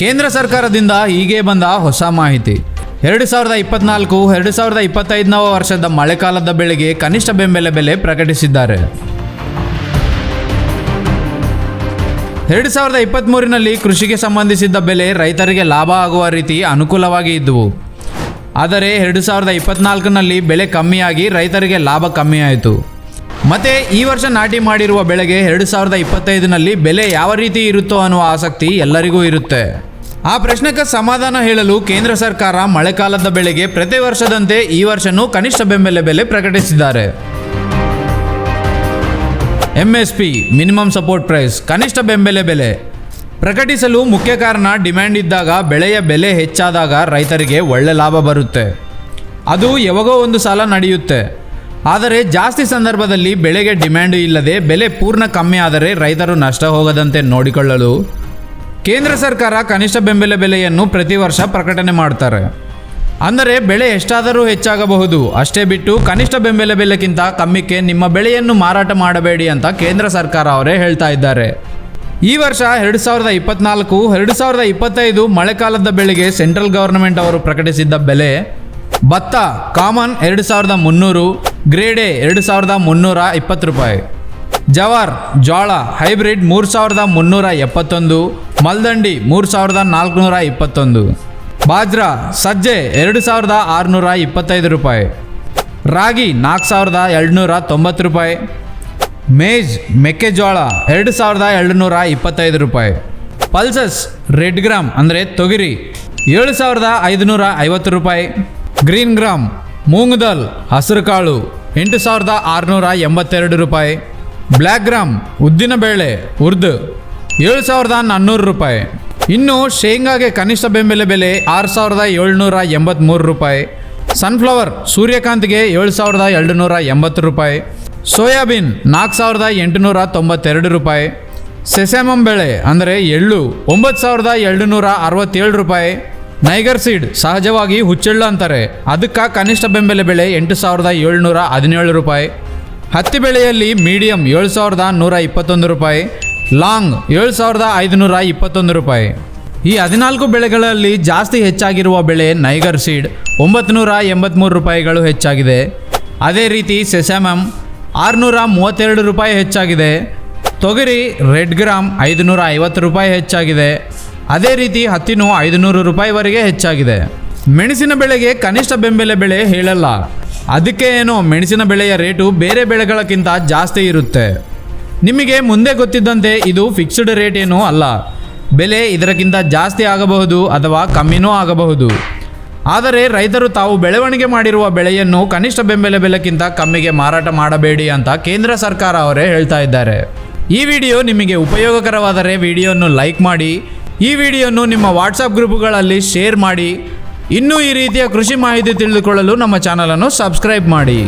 ಕೇಂದ್ರ ಸರ್ಕಾರದಿಂದ ಹೀಗೆ ಬಂದ ಹೊಸ ಮಾಹಿತಿ. ಎರಡು ಸಾವಿರದ ಇಪ್ಪತ್ನಾಲ್ಕು, ಎರಡು ಸಾವಿರದ ಇಪ್ಪತ್ತೈದನೇ ವರ್ಷದ ಮಳೆಗಾಲದ ಬೆಳೆಗೆ ಕನಿಷ್ಠ ಬೆಂಬಲ ಬೆಲೆ ಪ್ರಕಟಿಸಿದ್ದಾರೆ. ಎರಡು ಸಾವಿರದ ಇಪ್ಪತ್ತ್ಮೂರಿನಲ್ಲಿ ಕೃಷಿಗೆ ಸಂಬಂಧಿಸಿದ ಬೆಲೆ ರೈತರಿಗೆ ಲಾಭ ಆಗುವ ರೀತಿ ಅನುಕೂಲವಾಗಿ ಇದ್ದವು ಆದರೆ ಎರಡು ಸಾವಿರದ ಇಪ್ಪತ್ನಾಲ್ಕನಲ್ಲಿ ಬೆಲೆ ಕಮ್ಮಿಯಾಗಿ ರೈತರಿಗೆ ಲಾಭ ಕಮ್ಮಿಯಾಯಿತು. ಮತ್ತೆ ಈ ವರ್ಷ ನಾಟಿ ಮಾಡಿರುವ ಬೆಳೆಗೆ ಎರಡು ಸಾವಿರದ ಇಪ್ಪತ್ತೈದರಲ್ಲಿ ಬೆಲೆ ಯಾವ ರೀತಿ ಇರುತ್ತೋ ಅನ್ನುವ ಆಸಕ್ತಿ ಎಲ್ಲರಿಗೂ ಇರುತ್ತೆ. ಆ ಪ್ರಶ್ನೆಗೆ ಸಮಾಧಾನ ಹೇಳಲು ಕೇಂದ್ರ ಸರ್ಕಾರ ಮಳೆಗಾಲದ ಬೆಳೆಗೆ ಪ್ರತಿ ವರ್ಷದಂತೆ ಈ ವರ್ಷನೂ ಕನಿಷ್ಠ ಬೆಂಬಲ ಬೆಲೆ ಪ್ರಕಟಿಸಿದ್ದಾರೆ. ಎಂಎಸ್ಪಿ ಮಿನಿಮಮ್ ಸಪೋರ್ಟ್ ಪ್ರೈಸ್, ಕನಿಷ್ಠ ಬೆಂಬಲ ಬೆಲೆ. ಪ್ರಕಟಿಸಲು ಮುಖ್ಯ ಕಾರಣ ಡಿಮ್ಯಾಂಡ್ ಇದ್ದಾಗ ಬೆಳೆಯ ಬೆಲೆ ಹೆಚ್ಚಾದಾಗ ರೈತರಿಗೆ ಒಳ್ಳೆ ಲಾಭ ಬರುತ್ತೆ. ಅದು ಯಾವಾಗೋ ಒಂದು ಸಲ ನಡೆಯುತ್ತೆ. ಆದರೆ ಜಾಸ್ತಿ ಸಂದರ್ಭದಲ್ಲಿ ಬೆಳೆಗೆ ಡಿಮ್ಯಾಂಡ್ ಇಲ್ಲದೆ ಬೆಲೆ ಪೂರ್ಣ ಕಮ್ಮಿ ಆದರೆ ರೈತರು ನಷ್ಟ ಹೋಗದಂತೆ ನೋಡಿಕೊಳ್ಳಲು ಕೇಂದ್ರ ಸರ್ಕಾರ ಕನಿಷ್ಠ ಬೆಂಬಲ ಬೆಲೆಯನ್ನು ಪ್ರತಿ ವರ್ಷ ಪ್ರಕಟಣೆ ಮಾಡ್ತಾರೆ. ಅಂದರೆ ಬೆಳೆ ಎಷ್ಟಾದರೂ ಹೆಚ್ಚಾಗಬಹುದು. ಅಷ್ಟೇ ಬಿಟ್ಟು ಕನಿಷ್ಠ ಬೆಂಬಲ ಬೆಲೆಗಿಂತ ಕಮ್ಮಿಕ್ಕೆ ನಿಮ್ಮ ಬೆಳೆಯನ್ನು ಮಾರಾಟ ಮಾಡಬೇಡಿ ಅಂತ ಕೇಂದ್ರ ಸರ್ಕಾರ ಅವರೇ ಹೇಳ್ತಾ ಇದ್ದಾರೆ. ಈ ವರ್ಷ ಎರಡು ಸಾವಿರದ ಇಪ್ಪತ್ನಾಲ್ಕು, ಎರಡು ಸಾವಿರದ ಇಪ್ಪತ್ತೈದು ಮಳೆಗಾಲದ ಬೆಳೆಗೆ ಸೆಂಟ್ರಲ್ ಗವರ್ನಮೆಂಟ್ ಅವರು ಪ್ರಕಟಿಸಿದ್ದ ಬೆಲೆ ಭತ್ತ ಕಾಮನ್ ಎರಡು ಸಾವಿರದ ಮುನ್ನೂರು ಗ್ರೇಡ್ ಎ ಎರಡು ಸಾವಿರದ ಮುನ್ನೂರ ಇಪ್ಪತ್ತು ರೂಪಾಯಿ. ಜವಾರ್ ಜೋಳ ಹೈಬ್ರಿಡ್ ಮೂರು ಸಾವಿರದ ಮುನ್ನೂರ ಎಪ್ಪತ್ತೊಂದು, ಮಲ್ದಂಡಿ ಮೂರು ಸಾವಿರದ ನಾಲ್ಕುನೂರ ಇಪ್ಪತ್ತೊಂದು. ಬಾಜ್ರಾ, ಸಜ್ಜೆ ಎರಡು ಸಾವಿರದ ಆರುನೂರ ಇಪ್ಪತ್ತೈದು ರೂಪಾಯಿ. ರಾಗಿ ನಾಲ್ಕು ಸಾವಿರದ ಎರಡುನೂರ ತೊಂಬತ್ತು ರೂಪಾಯಿ. ಮೇಜ್ ಮೆಕ್ಕೆಜೋಳ ಎರಡು ಸಾವಿರದ ಎರಡುನೂರ ಇಪ್ಪತ್ತೈದು ರೂಪಾಯಿ. ಪಲ್ಸಸ್, ರೆಡ್ ಗ್ರಾಮ್ ಅಂದರೆ ತೊಗರಿ ಏಳು ಸಾವಿರದ ಐದುನೂರ ಐವತ್ತು ರೂಪಾಯಿ. ಗ್ರೀನ್ ಗ್ರಾಮ್ ಮೂಂಗ್ ದಾಲ್ ಹಸಿರು ಕಾಳು ಎಂಟು ಸಾವಿರದ ಆರುನೂರ ಎಂಬತ್ತೆರಡು ರೂಪಾಯಿ. ಬ್ಲ್ಯಾಕ್ ಗ್ರಾಮ್ ಉದ್ದಿನ ಬೇಳೆ, ಉರ್ದು ಏಳು ಸಾವಿರದ ನಾನ್ನೂರು ರೂಪಾಯಿ. ಇನ್ನು ಶೇಂಗಾಗೆ ಕನಿಷ್ಠ ಬೆಂಬಲ ಬೆಲೆ ಆರು ಸಾವಿರದ ಏಳ್ನೂರ ಎಂಬತ್ತ್ಮೂರು ರೂಪಾಯಿ. ಸನ್ಫ್ಲವರ್, ಸೂರ್ಯಕಾಂತಿಗೆ ಏಳು ಸಾವಿರದ ಎರಡುನೂರ ಎಂಬತ್ತು ರೂಪಾಯಿ. ಸೋಯಾಬೀನ್, ನಾಲ್ಕು ಸಾವಿರದ ಎಂಟುನೂರ ತೊಂಬತ್ತೆರಡು ರೂಪಾಯಿ. ಸೆಸೆಮಮ್ ಬೆಳೆ, ಅಂದರೆ ಎಳ್ಳು, ಒಂಬತ್ತು ಸಾವಿರದ ಎರಡುನೂರ ಅರವತ್ತೇಳು ರೂಪಾಯಿ. ನೈಗರ್ ಸೀಡ್, ಸಹಜವಾಗಿ ಹುಚ್ಚೆಳ್ಳು ಅಂತಾರೆ. ಅದಕ್ಕೆ ಕನಿಷ್ಠ ಬೆಂಬಲ ಬೆಲೆ ಎಂಟು ಸಾವಿರದ ಏಳ್ನೂರ ಹದಿನೇಳು ರೂಪಾಯಿ. ಹತ್ತಿ ಬೆಳೆಯಲ್ಲಿ ಮೀಡಿಯಂ ಏಳು ಸಾವಿರದ ನೂರ ಇಪ್ಪತ್ತೊಂದು ರೂಪಾಯಿ. ಲಾಂಗ್ ಏಳು ಸಾವಿರದ ಐದುನೂರ ಇಪ್ಪತ್ತೊಂದು ರೂಪಾಯಿ. ಈ ಹದಿನಾಲ್ಕು ಬೆಳೆಗಳಲ್ಲಿ ಜಾಸ್ತಿ ಹೆಚ್ಚಾಗಿರುವ ಬೆಳೆ ನೈಗರ್ ಸೀಡ್ ಒಂಬತ್ತು ನೂರ ಎಂಬತ್ತ್ಮೂರು ರೂಪಾಯಿಗಳು ಹೆಚ್ಚಾಗಿದೆ. ಅದೇ ರೀತಿ ಸೆಸಮಮ್, ಆರುನೂರ ಮೂವತ್ತೆರಡು ರೂಪಾಯಿ ಹೆಚ್ಚಾಗಿದೆ. ತೊಗರಿ, ರೆಡ್ ಗ್ರಾಮ್ ಐದುನೂರ ಐವತ್ತು ರೂಪಾಯಿ ಹೆಚ್ಚಾಗಿದೆ. ಅದೇ ರೀತಿ ಹತ್ತಿನೂ ಐದುನೂರು ರೂಪಾಯಿವರೆಗೆ ಹೆಚ್ಚಾಗಿದೆ. ಮೆಣಸಿನ ಬೆಳೆಗೆ ಕನಿಷ್ಠ ಬೆಂಬಲ ಬೆಲೆ ಹೇಳಲ್ಲ. ಅದಕ್ಕೆ ಏನು ಮೆಣಸಿನ ಬೆಳೆಯ ರೇಟು ಬೇರೆ ಬೆಳೆಗಳಕ್ಕಿಂತ ಜಾಸ್ತಿ ಇರುತ್ತೆ. ನಿಮಗೆ ಮುಂದೆ ಗೊತ್ತಿದ್ದಂತೆ ಇದು ಫಿಕ್ಸ್ಡ್ ರೇಟ್ ಏನೂ ಅಲ್ಲ. ಬೆಲೆ ಇದಕ್ಕಿಂತ ಜಾಸ್ತಿ ಆಗಬಹುದು ಅಥವಾ ಕಮ್ಮಿನೂ ಆಗಬಹುದು. ಆದರೆ ರೈತರು ತಾವು ಬೆಳವಣಿಗೆ ಮಾಡಿರುವ ಬೆಳೆಯನ್ನು ಕನಿಷ್ಠ ಬೆಂಬಲ ಬೆಲೆಕ್ಕಿಂತ ಕಮ್ಮಿಗೆ ಮಾರಾಟ ಮಾಡಬೇಡಿ ಅಂತ ಕೇಂದ್ರ ಸರ್ಕಾರ ಅವರೇ ಹೇಳ್ತಾ ಇದ್ದಾರೆ. ಈ ವಿಡಿಯೋ ನಿಮಗೆ ಉಪಯೋಗಕರವಾದರೆ ವಿಡಿಯೋವನ್ನು ಲೈಕ್ ಮಾಡಿ ಈ ವಿಡಿಯೋನ್ನು ನಿಮ್ಮ ವಾಟ್ಸಪ್ ಗ್ರೂಪ್ಗಳಲ್ಲಿ ಶೇರ್ ಮಾಡಿ, ಇನ್ನೂ ಈ ರೀತಿಯ ಕೃಷಿ ಮಾಹಿತಿ ತಿಳಿದುಕೊಳ್ಳಲು ನಮ್ಮ ಚಾನಲನ್ನು ಸಬ್ಸ್ಕ್ರೈಬ್ ಮಾಡಿ.